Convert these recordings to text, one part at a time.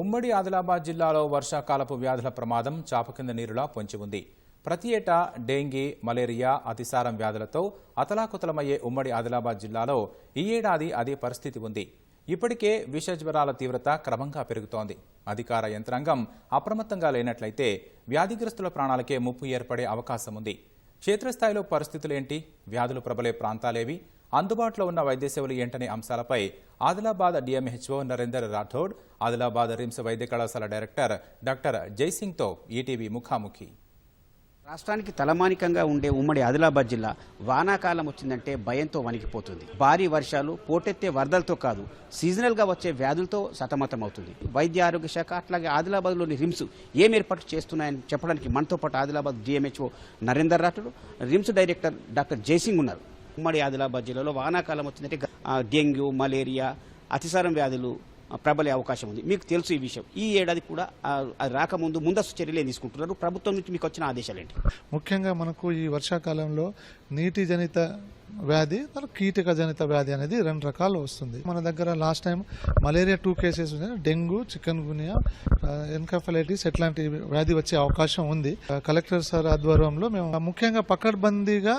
ఉమ్మడి ఆదిలాబాద్ జిల్లాలో వర్షాకాలపు వ్యాధుల ప్రమాదం చాప కింద నీరులా పొంచి ఉంది. ప్రతి ఏటా డెంగీ మలేరియా అతిసారం వ్యాధులతో అతలాకుతలమయ్యే ఉమ్మడి ఆదిలాబాద్ జిల్లాలో ఈ ఏడాది అదే పరిస్థితి ఉంది. ఇప్పటికే విష జ్వరాల తీవ్రత క్రమంగా పెరుగుతోంది. అధికార యంత్రాంగం అప్రమత్తంగా లేనట్లయితే వ్యాధిగ్రస్తుల ప్రాణాలకే ముప్పు ఏర్పడే అవకాశం ఉంది. క్షేత్రస్థాయిలో పరిస్థితులేంటి? వ్యాధులు ప్రబలే ప్రాంతాలేవి? అందుబాటులో ఉన్న వైద్య సేవలు ఏంటనే అంశాలపై ఆదిలాబాద్ డిఎంహెచ్ఓ నరేందర్ రాఠోడ్ ఆదిలాబాద్ రిమ్స్ వైద్య కళాశాల డైరెక్టర్ డాక్టర్ జైసింగ్తో ఈటీవీ ముఖాముఖి. రాష్ట్రానికి తలమానికంగా ఉండే ఉమ్మడి ఆదిలాబాద్ జిల్లా వానాకాలం వచ్చిందంటే భయంతో వణికిపోతుంది. భారీ వర్షాలు పోటెత్తే వరదలతో కాదు సీజనల్గా వచ్చే వ్యాధులతో సతమతమవుతుంది. వైద్య ఆరోగ్య శాఖ అట్లాగే ఆదిలాబాద్లోని రిమ్స్ ఏం ఏర్పాటు చేస్తున్నాయని చెప్పడానికి మనతో పాటు Adilabad DMHO Narender Rathod RIMS director doctor Jaisingh ఉన్నారు. ఉమ్మడి ఆదిలాబాద్ జిల్లాలో వానాకాలం వచ్చిందంటే డెంగ్యూ మలేరియా అతిసారం వ్యాధులు ప్రబలే అవకాశం ఉంది. మీకు తెలుసు ఈ విషయం. ఈ ఏడాది కూడా అది రాకముందు ముందస్తు చర్యలు ఏం తీసుకుంటున్నారు. ప్రభుత్వం నుంచి మీకు వచ్చిన ఆదేశాలు ఏంటి ముఖ్యంగా మనకు ఈ వర్షాకాలంలో నీటి జనిత వ్యాధి తర్వాత కీటక జనిత వ్యాధి అనేది రెండు రకాలు వస్తుంది. మన దగ్గర last time malaria two cases ఉన్నాయి. డెంగ్యూ చికెన్ గునియా ఎన్కఫలైటిస్ ఎట్లాంటి వ్యాధి వచ్చే అవకాశం ఉంది. కలెక్టర్ సార్ ఆధ్వర్యంలో మేము ముఖ్యంగా పకడ్బందీగా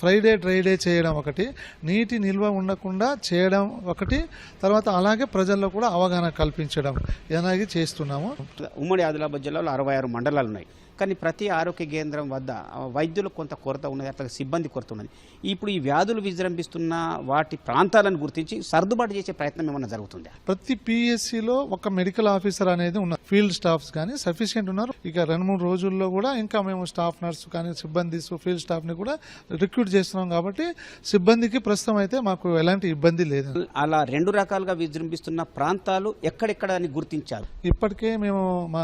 ఫ్రైడే డ్రైడే చేయడం ఒకటి నీటి నిల్వ ఉండకుండా చేయడం ఒకటి తర్వాత అలాగే ప్రజల్లో కూడా అవగాహన కల్పించడం అనేది చేస్తున్నాము? ఉమ్మడి ఆదిలాబాద్ జిల్లాలో అరవై ఆరు మండలాలు ఉన్నాయి. కానీ ప్రతి ఆరోగ్య కేంద్రం వద్ద వైద్యులకు కొంత కొరత ఉన్నది అట్లాగే సిబ్బంది కొరత ఉన్నది. ఇప్పుడు ఈ వ్యాధులు విజృంభిస్తున్న వాటి ప్రాంతాలను గుర్తించి సర్దుబాటు చేసే ప్రయత్నం ఏమైనా జరుగుతుందా? ప్రతి పిఎస్సిలో ఒక మెడికల్ ఆఫీసర్ అనేది ఉన్నారు ఫీల్డ్ స్టాఫ్స్ కానీ సఫిషియెంట్ ఉన్నారు. ఇక రెండు మూడు రోజుల్లో కూడా ఇంకా మేము స్టాఫ్ నర్స్ కానీ సిబ్బంది ఫీల్డ్ స్టాఫ్ని కూడా రిక్రూట్ చేస్తున్నాం కాబట్టి సిబ్బందికి ప్రస్తుతం అయితే మాకు ఎలాంటి ఇబ్బంది లేదు. అలా రెండు రకాలుగా విజృంభిస్తున్న ప్రాంతాలు ఎక్కడెక్కడ అని గుర్తించారు? ఇప్పటికే మేము మా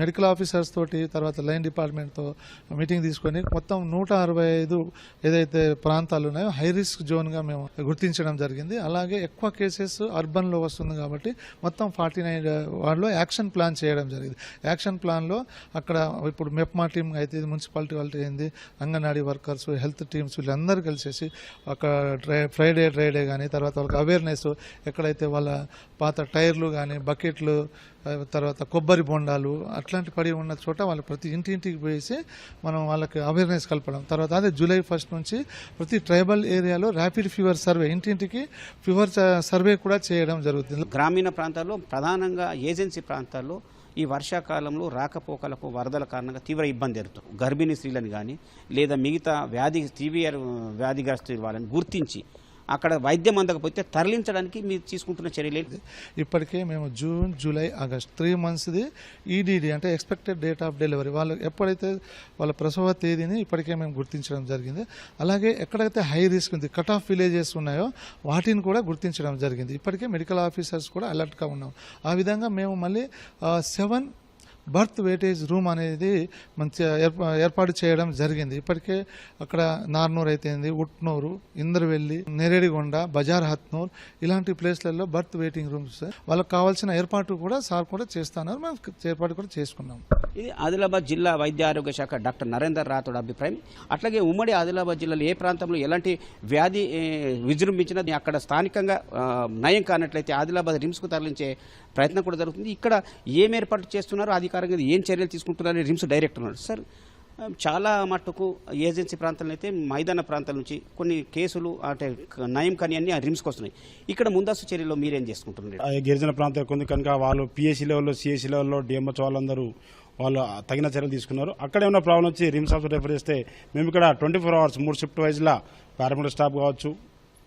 మెడికల్ ఆఫీసర్స్ తోటి తర్వాత లైన్ డిపార్ట్మెంట్తో మీటింగ్ తీసుకొని మొత్తం నూట అరవై ఐదు ఏదైతే ప్రాంతాలు ఉన్నాయో హై రిస్క్ జోన్గా మేము గుర్తించడం జరిగింది. అలాగే ఎక్కువ కేసెస్ అర్బన్లో వస్తుంది కాబట్టి మొత్తం ఫార్టీ నైన్ వాళ్ళు యాక్షన్ ప్లాన్ చేయడం జరిగింది. యాక్షన్ ప్లాన్లో అక్కడ ఇప్పుడు మెప్మా టీమ్ అయితే మున్సిపాలిటీ వాళ్ళు అయింది అంగన్వాడీ వర్కర్స్ హెల్త్ టీమ్స్ వీళ్ళందరూ కలిసేసి అక్కడ డ్రై ఫ్రైడే ట్రైడే కానీ తర్వాత వాళ్ళకి అవేర్నెస్ ఎక్కడైతే వాళ్ళ పాత టైర్లు కానీ బకెట్లు తర్వాత కొబ్బరి బొండాలు అట్లాంటి పడి ఉన్న చోట వాళ్ళు ప్రతి ఇంటింటికి పోయేసి మనం వాళ్ళకి అవేర్నెస్ కలపడం. తర్వాత అదే జూలై ఫస్ట్ నుంచి ప్రతి ట్రైబల్ ఏరియాలో ర్యాపిడ్ ఫీవర్ సర్వే ఇంటింటికి ఫీవర్ సర్వే కూడా చేయడం జరుగుతుంది. గ్రామీణ ప్రాంతాల్లో ప్రధానంగా ఏజెన్సీ ప్రాంతాల్లో ఈ వర్షాకాలంలో రాకపోకలకు వరదల కారణంగా తీవ్ర ఇబ్బంది ఎదురుతుంది. గర్భిణీ స్త్రీలను కానీ లేదా మిగతా వ్యాధి తీవ్ర వ్యాధిగ్రస్తులు వాళ్ళని గుర్తించి అక్కడ వైద్యం అందకపోతే తరలించడానికి మీరు తీసుకుంటున్న చర్యలు ఇప్పటికే మేము జూన్ జూలై ఆగస్ట్ త్రీ మంత్స్ది ఈడీడీ అంటే ఎక్స్పెక్టెడ్ డేట్ ఆఫ్ డెలివరీ వాళ్ళు ఎప్పుడైతే వాళ్ళ ప్రసవ తేదీని ఇప్పటికే మేము గుర్తించడం జరిగింది. అలాగే ఎక్కడైతే హై రిస్క్ ఉంది కట్ ఆఫ్ విలేజెస్ ఉన్నాయో వాటిని కూడా గుర్తించడం జరిగింది. ఇప్పటికే మెడికల్ ఆఫీసర్స్ కూడా అలర్ట్గా ఉన్నాం. ఆ విధంగా మేము మళ్ళీ సెవెన్ బర్త్ వెయిటేజ్ రూమ్ అనేది మంచిగా ఏర్పా- ఏర్పాటు చేయడం జరిగింది. ఇప్పటికే అక్కడ నార్నూర్ అయితేంది ఉట్నూరు ఇంద్రవెల్లి నెరేడిగొండ బజార్ హత్నూర్ ఇలాంటి ప్లేస్లలో బర్త్ వెయిటింగ్ రూమ్స్ వాళ్ళకి కావాల్సిన ఏర్పాటు కూడా సార్ కూడా చేస్తున్నారు మేము ఏర్పాటు కూడా చేసుకున్నాం. ఇది ఆదిలాబాద్ జిల్లా వైద్య ఆరోగ్య శాఖ డాక్టర్ నరేందర్ రాథోడ్ అభిప్రాయం. అట్లాగే ఉమ్మడి ఆదిలాబాద్ జిల్లాలో ఏ ప్రాంతంలో ఎలాంటి వ్యాధి విజృంభించినా అది అక్కడ స్థానికంగా నయం కానట్లయితే ఆదిలాబాద్ రిమ్స్కు తరలించే ప్రయత్నం కూడా జరుగుతుంది. ఇక్కడ ఏం ఏర్పాటు చేస్తున్నారో అధికారంగా ఏం చర్యలు తీసుకుంటున్నారని రిమ్స్ డైరెక్టర్ ఉన్నారు. సార్ చాలా మట్టుకు ఏజెన్సీ ప్రాంతాలను అయితే మైదాన ప్రాంతాల నుంచి కొన్ని కేసులు అంటే నయం కానీ అన్ని ఆ రిమ్స్కి వస్తున్నాయి. ఇక్కడ ముందస్తు చర్యలో మీరేం చేసుకుంటున్నారు? గిరిజన ప్రాంతాలకు ఉంది. కనుక వాళ్ళు పిఎస్సీ లెవెల్లో సిఎస్సీ లెవెల్లో డిఎంహెచ్ వాళ్ళందరూ వాళ్ళు తగిన చర్యలు తీసుకున్నారు. అక్కడ ఏమైనా ప్రాబ్లం వచ్చి రిమ్స్ హాస్పిటల్ రెఫర్ చేస్తే మేము ఇక్కడ ట్వంటీ ఫోర్ అవర్స్ మూడు షిఫ్ట్ వైజ్లా పారామెడికల్ స్టాఫ్ కావచ్చు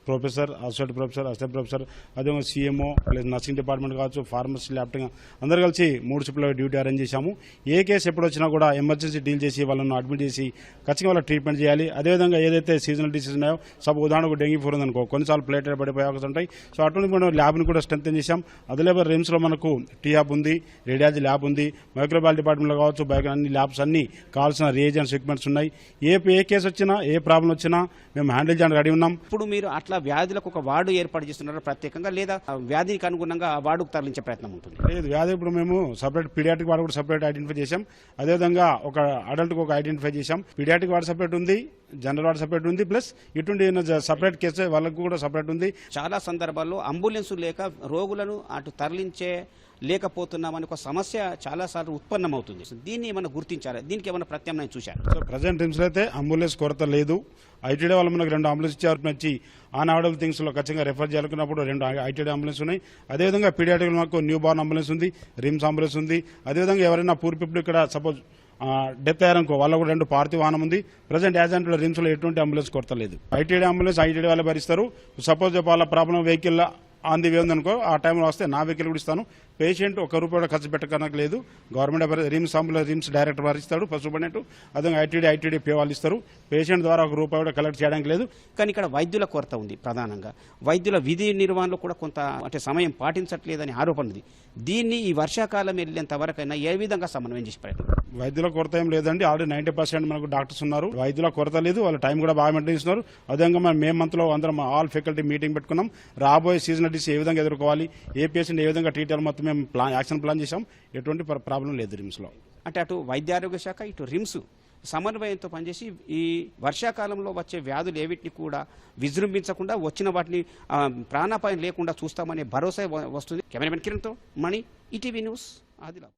professor associate professor assistant professor అదేవిధంగా సీఎంఓ ప్లస్ నర్సింగ్ డిపార్ట్మెంట్ కావచ్చు ఫార్మసీ ల్యాప్టింగ్ అందరు కలిసి మూడు షిఫ్ట్లో డ్యూటీ అరేంజ్ చేశాము. ఏ కేసు ఎప్పుడు వచ్చినా కూడా ఎమర్జెన్సీ డీల్ చేసి వాళ్ళను అడ్మిట్ చేసి ఖచ్చితంగా వాళ్ళ ట్రీట్మెంట్ చేయాలి. అదేవిధంగా ఏదైతే సీజనల్ డిసీజ్ ఉన్నాయో సబ్ ఉదాహరణకు డెంగ్యూ ఫీవర్ ఉందనుకో కొన్నిసార్లు ప్లేట్ పడిపోయే అవకాశం ఉంటాయి. సో అటువంటి మనం ల్యాబ్ని కూడా స్ట్రెంగ్ చేశాం. అదే రిమ్స్లో మనకు టీ ఉంది రేడియాలజీ ల్యాబ్ ఉంది మైక్రోబాల్ డిపార్ట్మెంట్లో కావచ్చు బయో అన్ని ల్యాబ్స్ అన్ని కావాల్సిన రియేజెంట్స్ ఎక్విప్మెంట్స్ ఉన్నాయి. ఏ ఏ కేసు వచ్చినా ఏ ప్రాబ్లం వచ్చినా మేము హ్యాండిల్ చేయడానికి రెడీ ఉన్నాం. ఇప్పుడు మీరు అట్లా వ్యాధులకు ఒక వార్డు ఏర్పాటు చేస్తున్నారు ప్రత్యేకంగా లేదా వ్యాధికి అనుగుణంగా ఆ వార్డుకు తరలించే ప్రయత్నం ఉంటుంది? లేదు వ్యాధి ఇప్పుడు మేము సపరేట్ పీడియాటిక్ వార్డు కూడా సపరేట్ ఐడెంటిఫై చేశాం. అదేవిధంగా ఒక అడల్ట్ ఒక ఐడెంటిఫై చేశాం. పీడియాటిక్ వార్డు సపరేట్ ఉంది జనరల్ వార్డ్ సపరేట్ ఉంది ప్లస్ ఇటువంటి సపరేట్ కేసు వాళ్ళకు కూడా సపరేట్ ఉంది. చాలా సందర్భాల్లో అంబులెన్స్ లేక రోగులను అటు తరలించే లేకపోతున్నామని ఒక సమస్య చాలాసార్లు ఉత్పన్నమవుతుంది. దీన్ని ఏమైనా గుర్తించాలి దీనికి ఏమైనా ప్రత్యామ్నాయం చూశారు? ప్రజెంట్ రిమ్స్లో అయితే అంబులెన్స్ కొరత లేదు. ఐటీడీ వాళ్ళు మనకు రెండు అంబులెన్స్ ఇచ్చారు వచ్చి ఆన్ ఆర్డర్ థింగ్స్లో ఖచ్చితంగా రెఫర్ చేయాలనుకున్నప్పుడు రెండు ఐటీడీ అంబులెన్స్ ఉన్నాయి. అదేవిధంగా పీడియాటిక్ మాకు న్యూ బార్న్ అంబులెన్స్ ఉంది రిమ్స్ అంబులెన్స్ ఉంది. అదేవిధంగా ఎవరైనా పూర్ పీపుల్ ఇక్కడ సపోజ్ డెత్ అయ్యారనుకో వాళ్ళకు కూడా రెండు పార్తి వాహనం ఉంది. ప్రజెంట్ యాజ్ అంటే రిమ్స్లో ఎటువంటి అంబులెన్స్ కొరత లేదు. ఐటీడీ అంబులెన్స్ ఐటీడీ వాళ్ళు భరిస్తారు. సపోజ్ వాళ్ళ problem vehicle on the way ఉందనుకో ఆ టైంలో వస్తే నా వెహికల్ కూడా ఇస్తాను. పేషెంట్ ఒక రూపాయి ఖర్చు పెట్టడానికి లేదు. Government RIMS ambulance RIMS director వారు ఇస్తాడు పశు పడినట్టు అదే ఐటీడీ ఐటీడీ పే వాళ్ళు ఇస్తారు. పేషెంట్ ద్వారా ఒక రూపాయి కూడా కలెక్ట్ చేయడానికి లేదు. కానీ ఇక్కడ వైద్యుల కొరత ఉంది ప్రధానంగా. వైద్యుల విధి నిర్వహణలో కూడా కొంత అంటే సమయం పాటించట్లేదని ఆరోపణ ఉంది. దీన్ని ఈ వర్షాకాలం వెళ్ళేంత వరకైనా ఏ విధంగా సమన్వయం చేసి వైద్యుల కొరత ఏం లేదండి. ఆల్రెడీ నైన్టీ పర్సెంట్ మనకు డాక్టర్స్ ఉన్నారు. వైద్యుల కొరత లేదు. వాళ్ళ టైం కూడా బాగా మెయింటైన్ చేస్తున్నారు. అదేవిధంగా మనం మే మంత్లో అందరం ఆల్ ఫ్యాకల్టీ మీటింగ్ పెట్టుకున్నాం. రాబోయే సీజనల్ డిసీజ్ ఏ విధంగా ఎదుర్కోవాలి? ఏ పేషెంట్ ఏ విధంగా ట్రీట్ మొత్తం మేము ప్లాన్ యాక్షన్ ప్లాన్ చేసాం ఎటువంటి ప్రాబ్లం లేదు రిమ్స్లో. అంటే అటు వైద్య ఆరోగ్య శాఖ ఇటు రిమ్స్ సమన్వయంతో పనిచేసి ఈ వర్షాకాలంలో వచ్చే వ్యాధులు ఏవిటిని కూడా విజృంభించకుండా వచ్చిన వాటిని ప్రాణాపాయం లేకుండా చూస్తామనే భరోసా వస్తుంది. కెమెరామెన్ కిరణ్తో మణి ఈటీవీ న్యూస్ ఆదిలాబాద్.